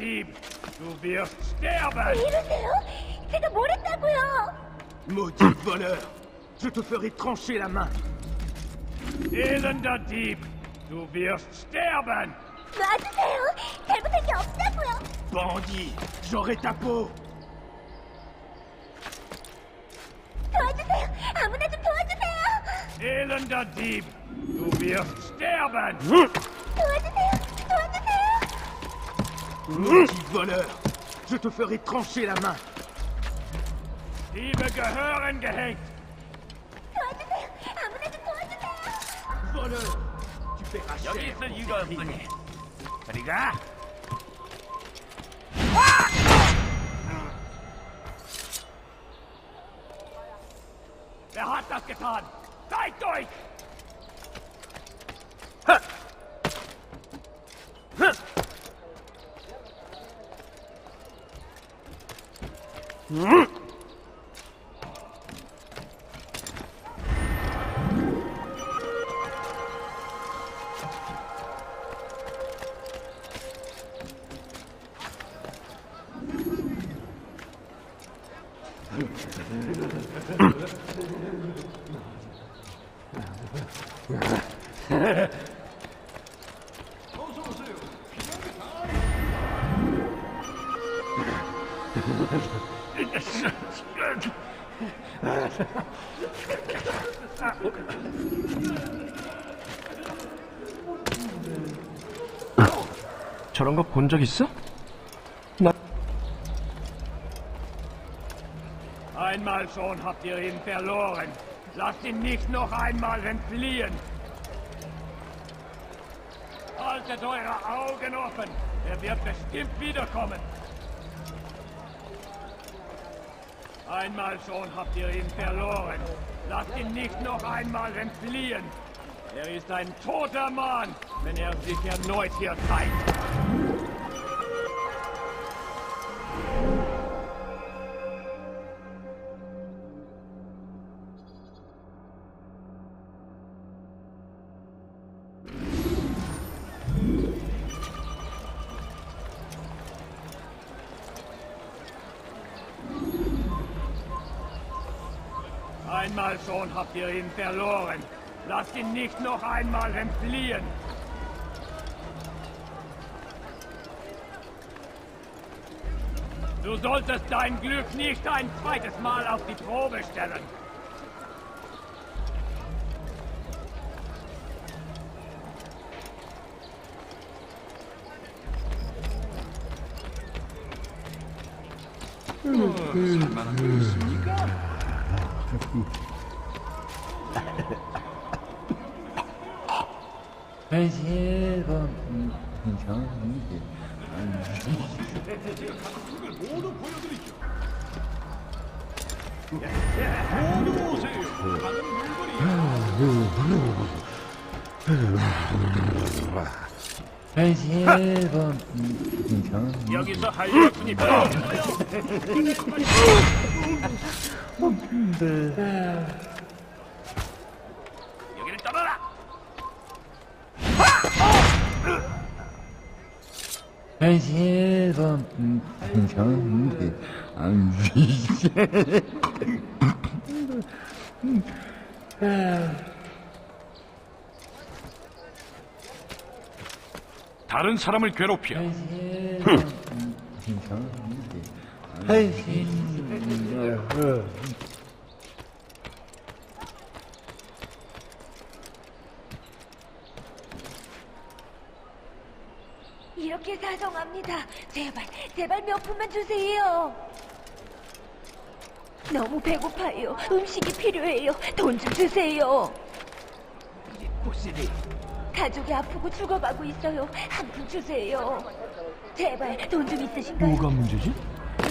Dieb! Du wirst sterben! Hilfe! C'est de Maudit voleur! Je te ferai trancher la main! Elender Dieb! Du wirst sterben! Bandit! J'aurai ta peau! Elender Dieb! Du wirst sterben! Maudit voleur Je te ferai trancher la main. Voleur Tu paieras cher pour hat das getan! Zeigt euch! 저 본 적 있어? Einmal schon habt ihr ihn verloren. Lasst ihn nicht noch einmal entfliehen. Haltet eure Augen offen. Er wird bestimmt wiederkommen. Einmal schon habt ihr ihn verloren. Lasst ihn nicht noch einmal entfliehen. Er ist ein toter Mann, wenn er sich erneut hier zeigt. Einmal schon habt ihr ihn verloren. Lasst ihn nicht noch einmal entfliehen. Du solltest dein Glück nicht ein zweites Mal auf die Probe stellen. 여기서 한력분이 여기를 떠나라! 한시범 정리 안휘 다른 사람을 괴롭혀 이렇게 사정합니다. 제발, 제발 몇 푼만 주세요. 너무 배고파요. 음식이 필요해요. 돈 좀 주세요. 가족이 아프고 죽어가고 있어요. 한 푼 주세요. 제발 돈 좀 있으신가요? 뭐가 문제지?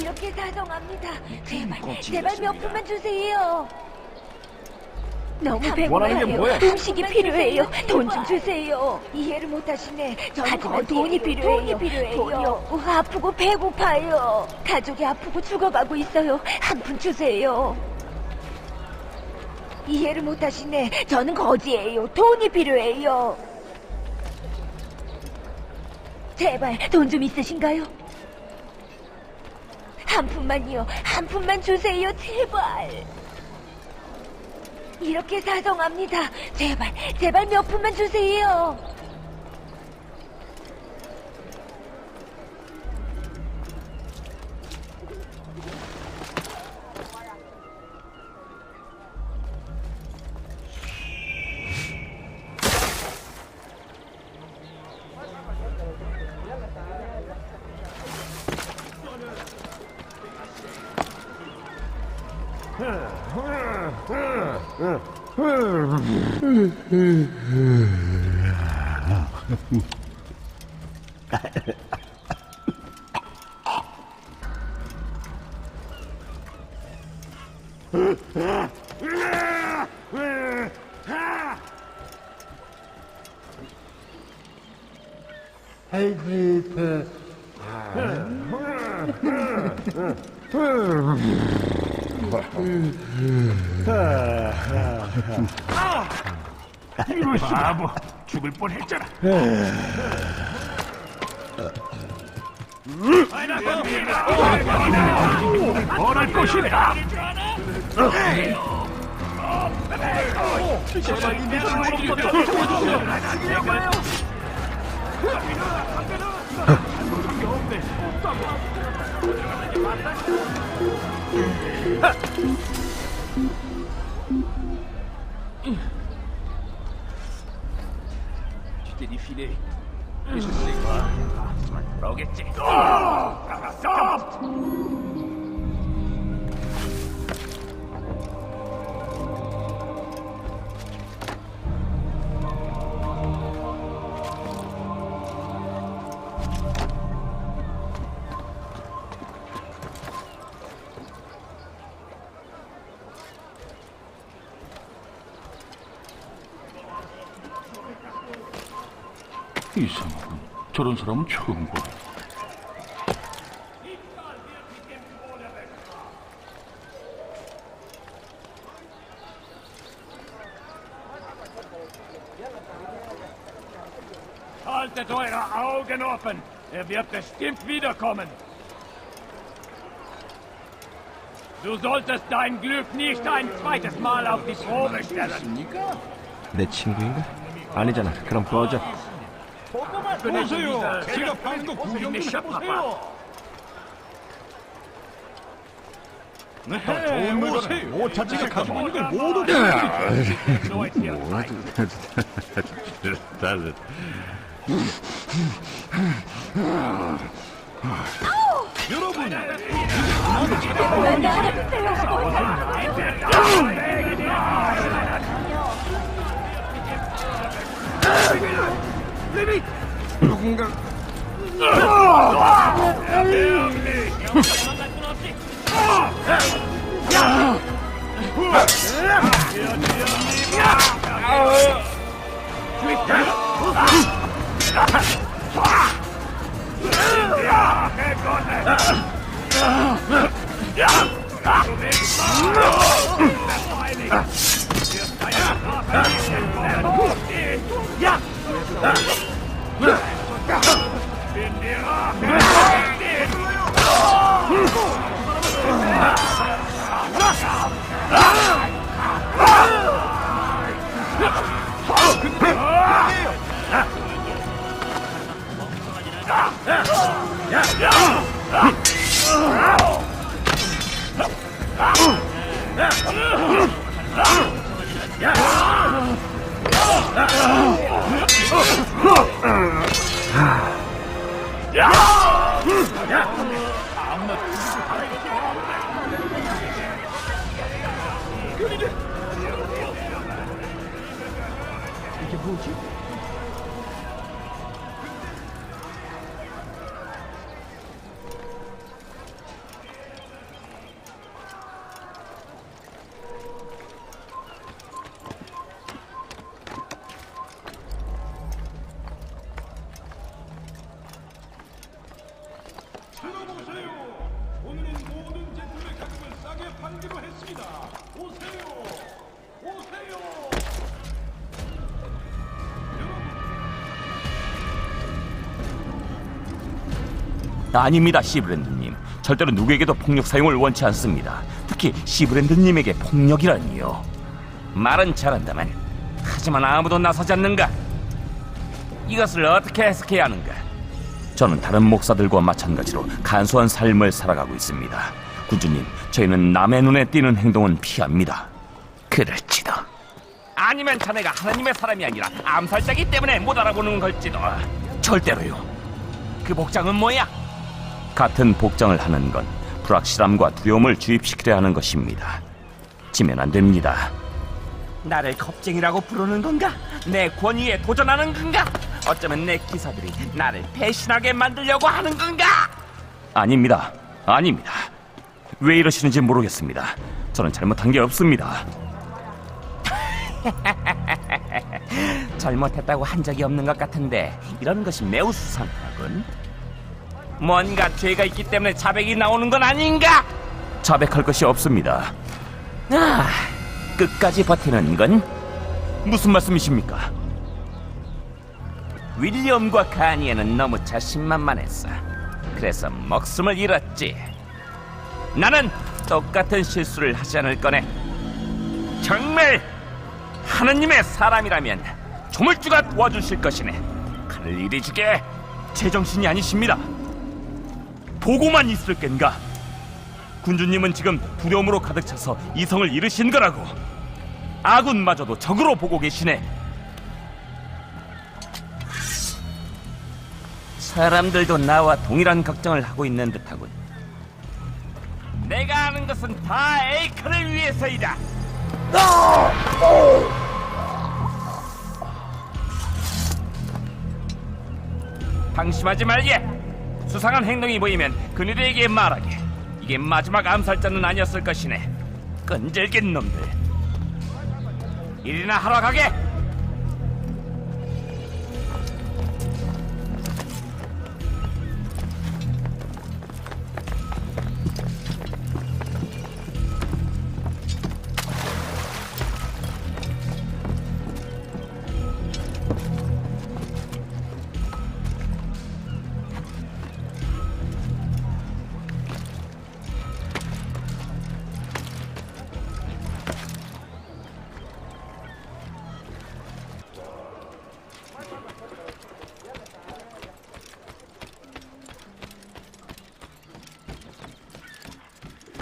이렇게 사정합니다. 제발, 제발 몇 푼만 주세요. 너무 원하는 게 배고파요. 뭐야? 음식이 필요해요. 돈 좀 주세요. 이해를 못하시네. 하지만 돈이 필요해요. 돈이 필요해요. 돈이 없고 아프고 배고파요. 가족이 아프고 죽어가고 있어요. 한 푼 주세요. 이해를 못하시네. 저는 거지예요. 돈이 필요해요. 제발 돈 좀 있으신가요? 한 푼만요. 한 푼만 주세요. 제발. 이렇게 사정합니다. 제발, 제발 몇 푼만 주세요. 이거 바보 죽을 뻔했잖아. 벌할 것이다. Şimdi. Şimdi. my etti. uns rumschuben wollen. Haltet eure Augen offen! Er wird bestimmt wiederkommen! Du solltest dein Glück nicht ein zweites Mal auf die Probe stellen! Decingue? Ani jana, kram koja, 보세 요. 제가 방도 구경 좀 해보세 요. 네, 더 좋은 물건을못가지고 있는 걸 모두 달 래. 여러 분, lên đi Yeah! Yeah! Yeah. 아닙니다, 시브랜드님. 절대로 누구에게도 폭력 사용을 원치 않습니다. 특히 시브랜드님에게 폭력이라니요. 말은 잘한다만, 하지만 아무도 나서지 않는가? 이것을 어떻게 해석해야 하는가? 저는 다른 목사들과 마찬가지로 간소한 삶을 살아가고 있습니다. 군주님, 저희는 남의 눈에 띄는 행동은 피합니다. 그럴지도. 아니면 자네가 하나님의 사람이 아니라 암살자기 때문에 못 알아보는 걸지도. 절대로요. 그 복장은 뭐야? 같은 복장을 하는 건 불확실함과 두려움을 주입시키려 하는 것입니다. 지면 안 됩니다. 나를 겁쟁이라고 부르는 건가? 내 권위에 도전하는 건가? 어쩌면 내 기사들이 나를 배신하게 만들려고 하는 건가? 아닙니다. 아닙니다. 왜 이러시는지 모르겠습니다. 저는 잘못한 게 없습니다. 잘못했다고 한 적이 없는 것 같은데 이런 것이 매우 수상하군. 뭔가 죄가 있기 때문에 자백이 나오는 건 아닌가? 자백할 것이 없습니다. 아, 끝까지 버티는 건 무슨 말씀이십니까? 윌리엄과 가니에는 너무 자신만만했어. 그래서 목숨을 잃었지. 나는 똑같은 실수를 하지 않을 거네. 정말 하느님의 사람이라면 조물주가 도와주실 것이네. 칼을 이리 주게 제정신이 아니십니다. 보고만 있을 겐가. 군주님은 지금 두려움으로 가득 차서 이성을 잃으신 거라고. 아군마저도 적으로 보고 계시네. 사람들도 나와 동일한 걱정을 하고 있는 듯하군. 내가 아는 것은 다 에이커를 위해서이다. 방심하지 말게. 수상한 행동이 보이면 그들에게 말하게. 이게 마지막 암살자는 아니었을 것이네. 끈질긴 놈들. 일이나 하러 가게.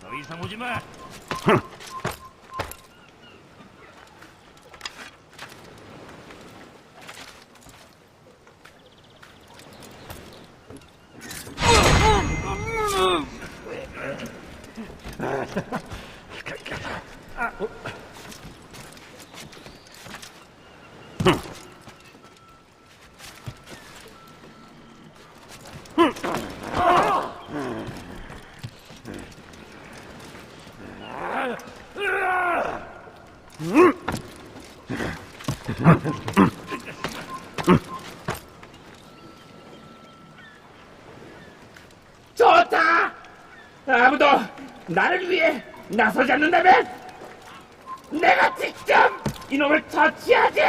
더 이상 오지 마. 좋다. 아무도 나를 위해 나서지 않는다면 내가 직접 이놈을 처치하지.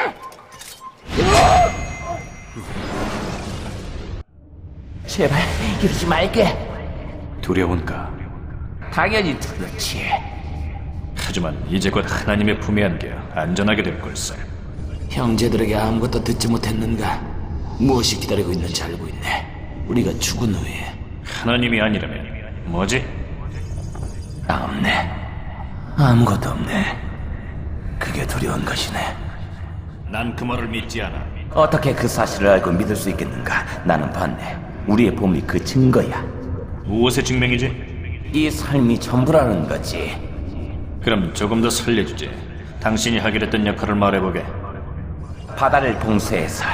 제발 이러지 말게. 두려운가? 당연히 두렵지. 하지만 이제 곧 하나님의 품에 안겨 안전하게 될 걸세. 형제들에게 아무것도 듣지 못했는가? 무엇이 기다리고 있는지 알고 있네. 우리가 죽은 후에 하나님이 아니라면 뭐지? 없네. 아무것도 없네. 그게 두려운 것이네. 난 그 말을 믿지 않아. 어떻게 그 사실을 알고 믿을 수 있겠는가? 나는 반대. 우리의 봄이 그 증거야. 무엇의 증명이지? 이 삶이 전부라는 거지. 그럼 조금 더 살려주지. 당신이 하기로 했던 역할을 말해보게. 바다를 봉쇄해서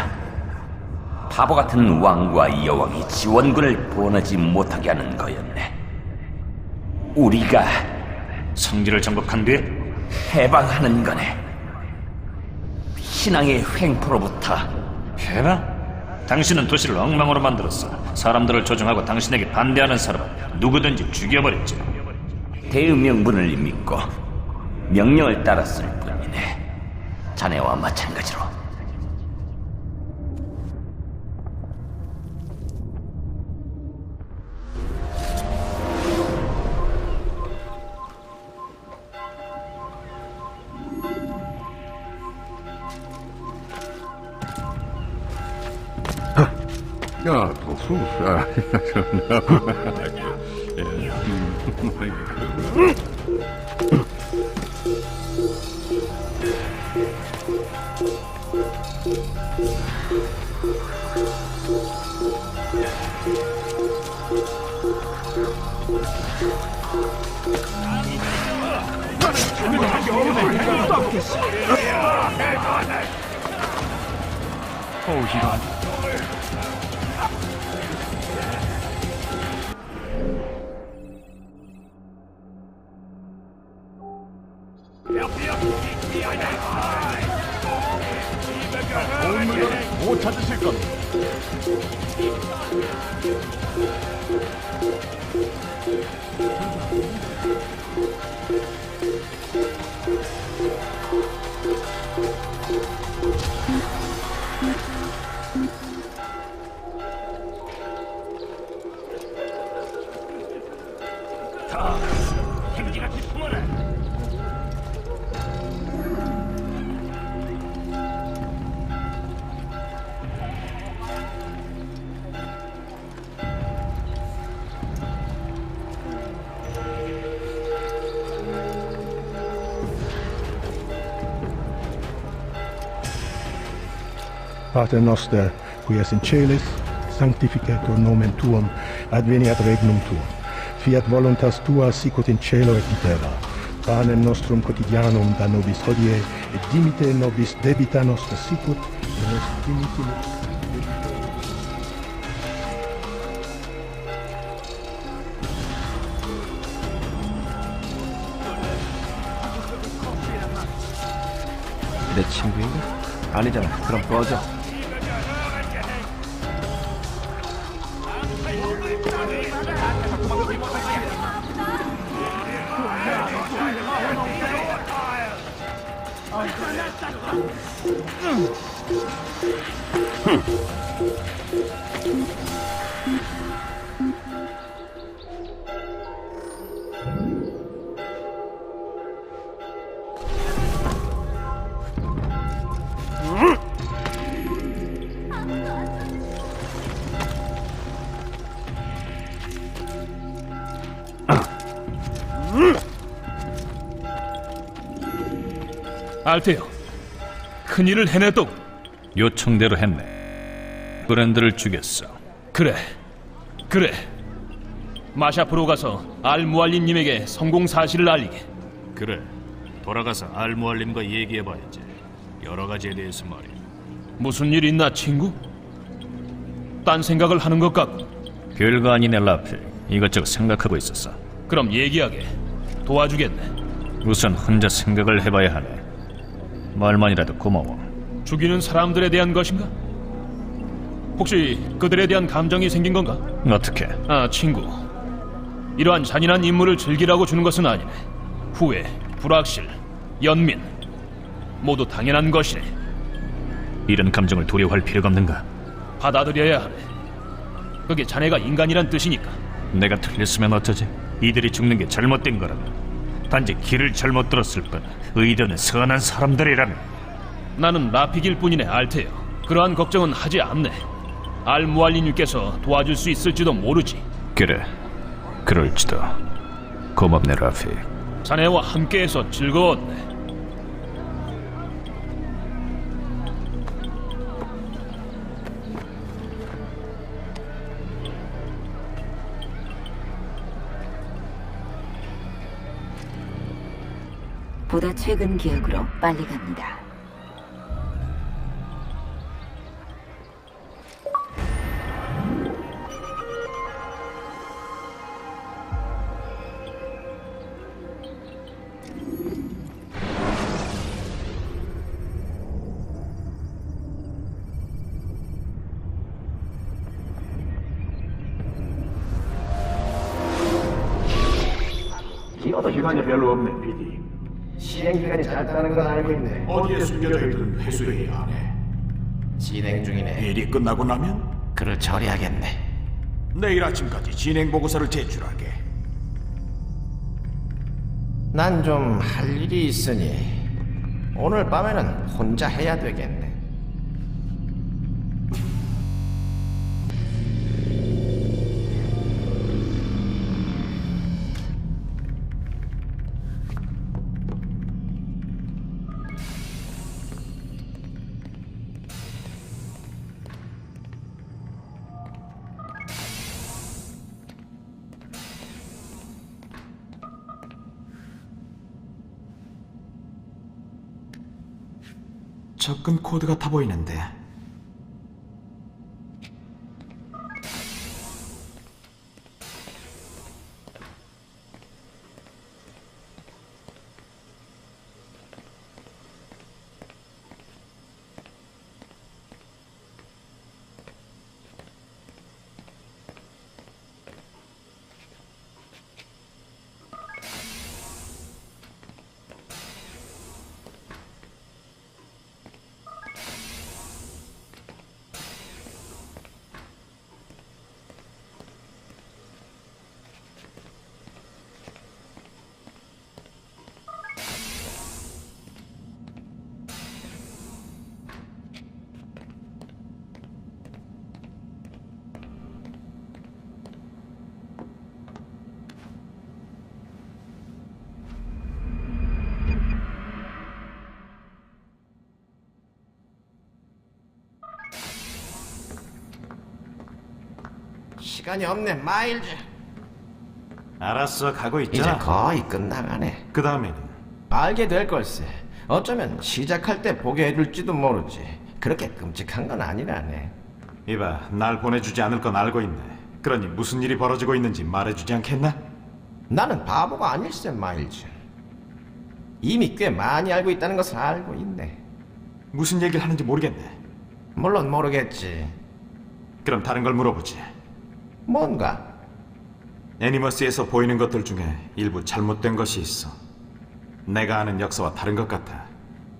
바보 같은 왕과 여왕이 지원군을 보내지 못하게 하는 거였네. 우리가 성지를 정복한 뒤에 해방하는 거네. 신앙의 횡포로부터 해방? 당신은 도시를 엉망으로 만들었어. 사람들을 조종하고 당신에게 반대하는 사람은 누구든지 죽여버렸지. 대의명분을 믿고 명령을 따랐을 뿐이네. 자네와 마찬가지로. 어우 이 Pater noster, qui es in celis, sanctificetur nomen tuum, adveniat regnum tuum. Fiat voluntas tua sicut in cielo et in terra. Panem nostrum quotidianum da nobis hodie, et dimite nobis debita nostra sicut, et nos dimitimus 내 친구인가? 아니잖아. 그럼 꺼져. 알테요. 큰 일을 해냈다고. 요청대로 했네. 브랜드를 죽였어. 그래. 그래. 마샤프로 가서 알무알림님에게 성공 사실을 알리게. 그래. 돌아가서 알무알림과 얘기해봐야지. 여러 가지에 대해서 말이야. 무슨 일 있나, 친구? 딴 생각을 하는 것 같고. 별거 아니네 라필. 이것저것 생각하고 있었어. 그럼 얘기하게. 도와주겠네. 우선 혼자 생각을 해봐야 하네. 말만이라도 고마워. 죽이는 사람들에 대한 것인가? 혹시 그들에 대한 감정이 생긴 건가? 어떻게? 아, 친구. 이러한 잔인한 임무를 즐기라고 주는 것은 아니네. 후회, 불확실, 연민. 모두 당연한 것이네. 이런 감정을 두려워할 필요가 없는가? 받아들여야 하네. 그게 자네가 인간이란 뜻이니까. 내가 틀렸으면 어쩌지? 이들이 죽는 게 잘못된 거라면 단지 길을 잘못 들었을 뿐 의도는 선한 사람들이라면 나는 라픽일 뿐이네, 알테요. 그러한 걱정은 하지 않네. 알무알리님께서 도와줄 수 있을지도 모르지. 그래 그럴지도 고맙네 라피 자네와 함께해서 즐거웠네. 보다 최근 기억으로 빨리 갑니다. 시간이 별로 없네, PD. 시행 기간이 짧다는 건 알고 있네. 어디에 숨겨져 있든 회수해야 하네. 진행 중이네. 일이 끝나고 나면 그를 처리하겠네. 내일 아침까지 진행 보고서를 제출하게. 난 좀 할 일이 있으니 오늘 밤에는 혼자 해야 되겠네. 접근 코드 같아 보이는데. 시간이 없네, 마일즈. 알았어, 가고 이제 있잖아. 거의 끝나가네. 그 다음에는 알게 될 걸세. 어쩌면 시작할 때 보게 해줄지도 모르지. 그렇게 끔찍한 건 아니라네. 이봐, 날 보내주지 않을 건 알고 있네. 그러니 무슨 일이 벌어지고 있는지 말해주지 않겠나? 나는 바보가 아닐세, 마일즈. 이미 꽤 많이 알고 있다는 것을 알고 있네. 무슨 얘기를 하는지 모르겠네. 물론 모르겠지. 그럼 다른 걸 물어보지. 뭔가? 애니머스에서 보이는 것들 중에 일부 잘못된 것이 있어. 내가 아는 역사와 다른 것 같아.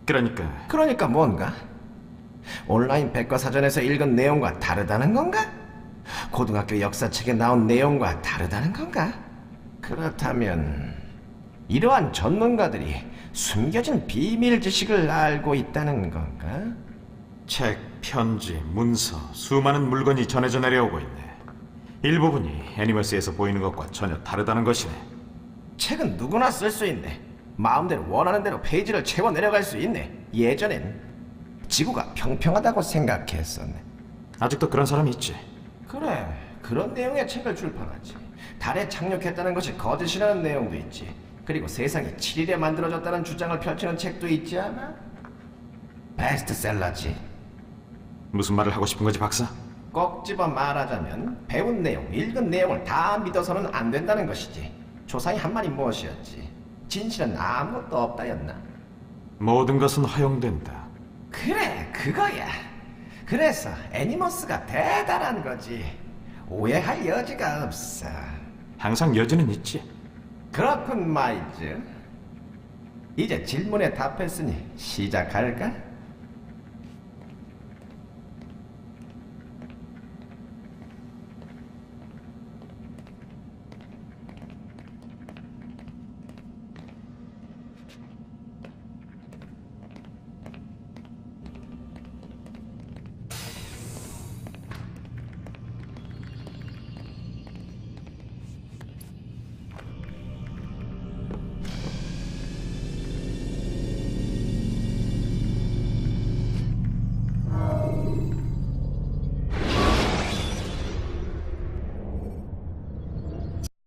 그러니까 그러니까 뭔가? 온라인 백과사전에서 읽은 내용과 다르다는 건가? 고등학교 역사책에 나온 내용과 다르다는 건가? 그렇다면 이러한 전문가들이 숨겨진 비밀 지식을 알고 있다는 건가? 책, 편지, 문서, 수많은 물건이 전해져 내려오고 있네. 일부분이 애니머스에서 보이는 것과 전혀 다르다는 것이네. 책은 누구나 쓸 수 있네. 마음대로 원하는 대로 페이지를 채워 내려갈 수 있네. 예전엔 지구가 평평하다고 생각했었네. 아직도 그런 사람이 있지. 그래, 그런 내용의 책을 출판하지. 달에 착륙했다는 것이 거짓이라는 내용도 있지. 그리고 세상이 7일에 만들어졌다는 주장을 펼치는 책도 있지 않아? 베스트셀러지. 무슨 말을 하고 싶은 거지, 박사? 꼭 집어 말하자면 배운 내용, 읽은 내용을 다 믿어서는 안 된다는 것이지. 조상이 한 말이 무엇이었지? 진실은 아무것도 없다였나? 모든 것은 허용된다. 그래, 그거야. 그래서 애니머스가 대단한 거지. 오해할 여지가 없어. 항상 여지는 있지. 그렇군, 마이즈. 이제 질문에 답했으니 시작할까?